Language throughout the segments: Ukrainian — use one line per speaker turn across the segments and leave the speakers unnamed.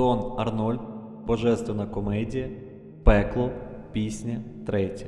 Дон Арнольд, Божественна комедія, Пекло, пісня третя.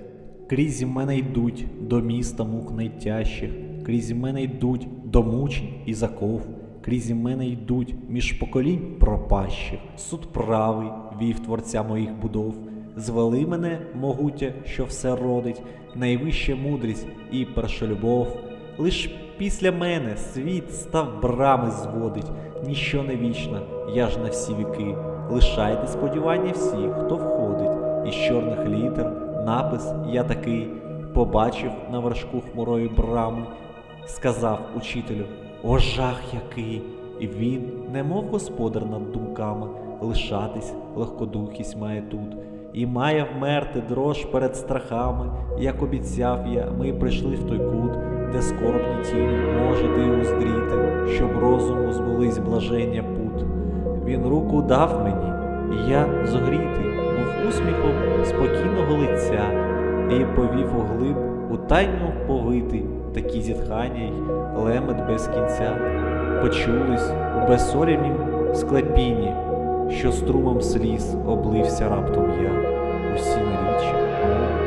Крізь мене йдуть до міста мук найтяжчих, крізь мене йдуть до мучень і заков, крізь мене йдуть між поколінь пропащих. Суд правий вів творця моїх будов. Звели мене, могутя, що все родить, найвища мудрість і перша любов. Лиш після мене світ став брами зводить, ніщо не вічно, я ж на всі віки. Лишайте сподівання всіх, хто входить, із чорних літер напис Я такий побачив на вершку хмурої брами, сказав учителю, о жах який! І він, немов господар над думками, лишатись легкодухість має тут. І має вмерти дрож перед страхами, як обіцяв я, ми прийшли в той кут, де скорбні тіні може ти уздріти, щоб розуму збулись блаження пут. Він руку дав мені, і я зогрітий, був усміхом спокійного лиця, і повів у глиб у тайну повитий, такі зітхання й лемет без кінця. Почулись у безсорімім склепінні, що струмом сліз облився раптом я, усі наріччя,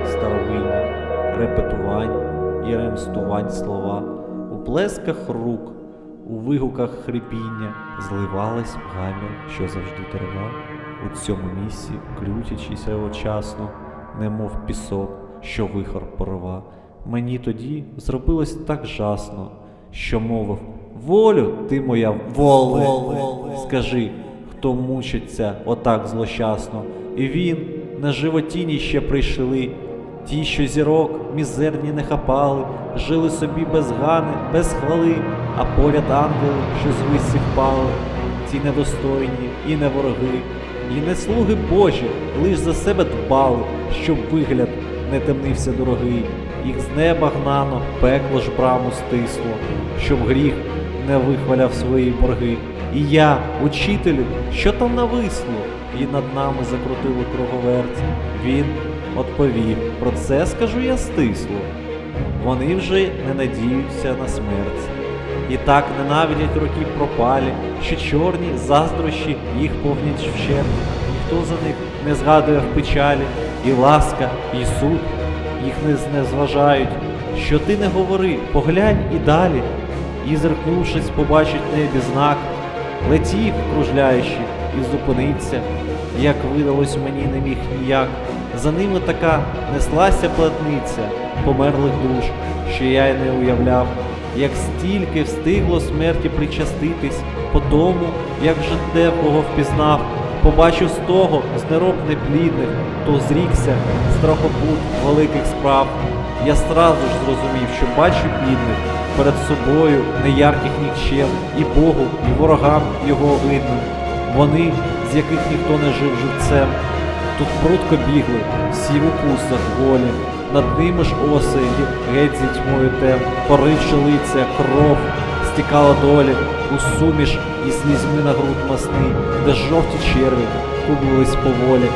старовинні, репетувань і ремстувань слова, у плесках рук, у вигуках хрипіння зливалась в гамір, що завжди тривав, у цьому місці, клютячися одчасно, немов пісок, що вихор порва. Мені тоді зробилось так жасно, що мовив Волю, ти моя воле, скажи, хто мучиться отак злощасно, і він на животіні ще прийшли. Ті, що зірок мізерні не хапали, жили собі без гани, без хвали, а поряд ангели, що з висі впали, ті недостойні і не вороги, і не слуги Божі, лиш за себе дбали, щоб вигляд не темнився дорогий, їх з неба гнано, пекло ж браму стисло, щоб гріх не вихваляв свої борги. І я, учителю, що там нависло, і над нами закрутили круговерті. Він Отповів, про це скажу я стисло. Вони вже не надіються на смерть. І так ненавидять роки пропалі, що чорні заздрощі їх повнять вщент. Ніхто за них не згадує в печалі, і ласка, і суд їх не знезважають. Що ти не говори, поглянь і далі, і зеркнувшись, побачить небі знак, летів, кружляючи, і зупиниться, як видалось мені не міг ніяк. За ними така неслася платниця померлих душ, що я й не уявляв, як стільки встигло смерті причаститись по тому, як же те, кого впізнав, побачив з того з неплідних, то зрікся страхопут великих справ. Я стразу ж зрозумів, що бачу бідних перед собою неярких нікчем, і Богу, і ворогам його видним. Вони, з яких ніхто не жив живцем, Тут прудко бігли, всі в укусах голі, над ними ж оси, геть зі тьмою тем, поривши лиця, кров, стікала долі, у суміш і слізьми на груд масний, де жовті черві кублились поволі.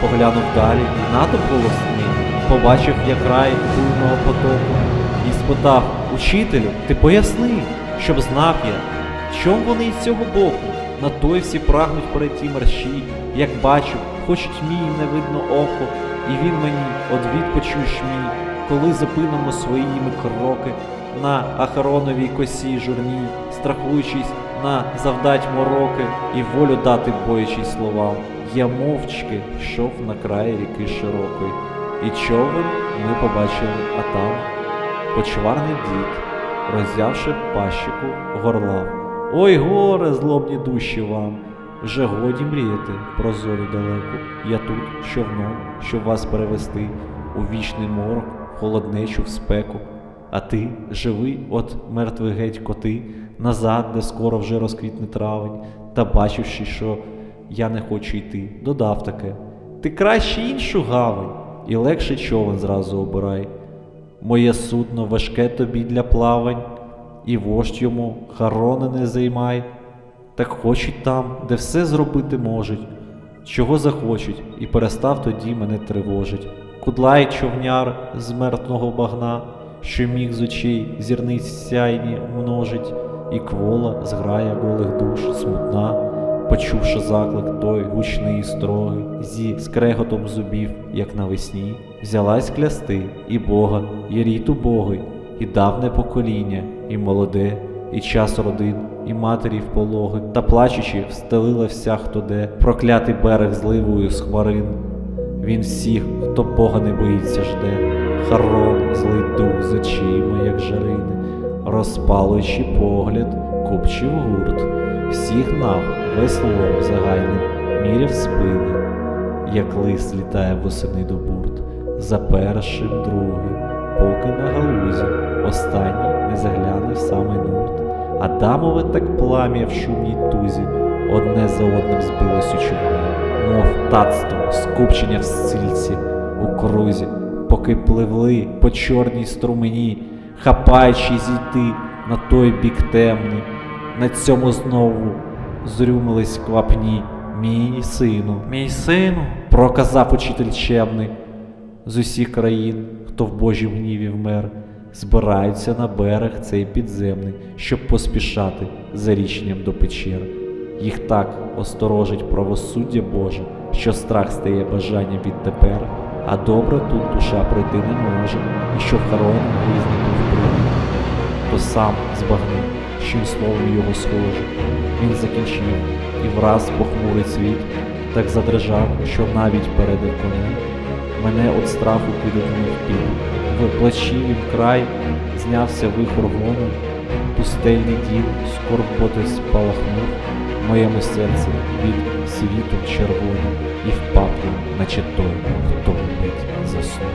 Поглянув далі, і натовп голосний, побачив я край буйного потоку, і спитав Учителю, ти поясни, щоб знав я, чом вони із цього боку, на той всі прагнуть перейти мерщій, як бачу, хоч тьмі не видно око, і він мені одвід почуєш мій, коли зупинимо своїми кроки на Ахароновій косі журній, страхуючись на завдать мороки і волю дати боячись словам. Я мовчки йшов на край ріки широкої, і човен ми побачили, а там почварний дід, роззявши пащику, горлав. Ой, горе, злобні душі вам! Вже годі мріяти про зорю далеку. Я тут, човном, щоб вас перевести у вічний морок, в холоднечу в спеку. А ти живий, от мертвий геть коти, назад, де скоро вже розквітне травень, та бачивши, що я не хочу йти, додав таке. Ти краще іншу гавань, і легше човен зразу обирай. Моє судно важке тобі для плавань, і вождь йому харони не займай. Так хочуть там, де все зробити можуть, чого захочуть, і перестав тоді мене тривожить. Кудлай човняр з мертвого багна, що міг з очей зірниць сяйні множить, і квола зграя голих душ смутна, почувши заклик той гучний і строгий, зі скреготом зубів, як навесні, взялась клясти і Бога, і рід убогий, і давне покоління, і молоде, і час родин, і матері в пологи, та плачучи, встелила вся хто де, проклятий берег зливою з хмарин. Він всіх, хто Бога не боїться, жде, Харон, злий дух з очима, як жарини, розпалуючи погляд, купчив гурт, всіх веслом загальним, міряв спини, як лист літає восени до бурт, за першим другим, поки на галузі, останній не загляне в самий нурт. Адамове так плам'я в шумній тузі, одне за одним збилось у човні, мов тацтво, скупчення в сильці у крузі, поки пливли по чорній струмені, хапаючи зійти на той бік темний. На цьому знову зрюмились квапні. Мій сину, мій сину, проказав учитель чемний. З усіх країн, хто в Божім гніві вмер, збираються на берег цей підземний, щоб поспішати за річням до печер. Їх так осторожить правосуддя Боже, що страх стає бажанням відтепер, а добре тут душа пройти не може, і що в хороні грізний був прийняв то сам збагнув, чим словом його схоже. Він закінчив і враз похмурий світ, так задрижав, що навіть перед конем мене від страху кидатиме в піду. В плачі він край знявся вихор вону, пустельний дім скорботи спалахнув моєму серці від світу червоним і впав, наче той, хто вмить заснув.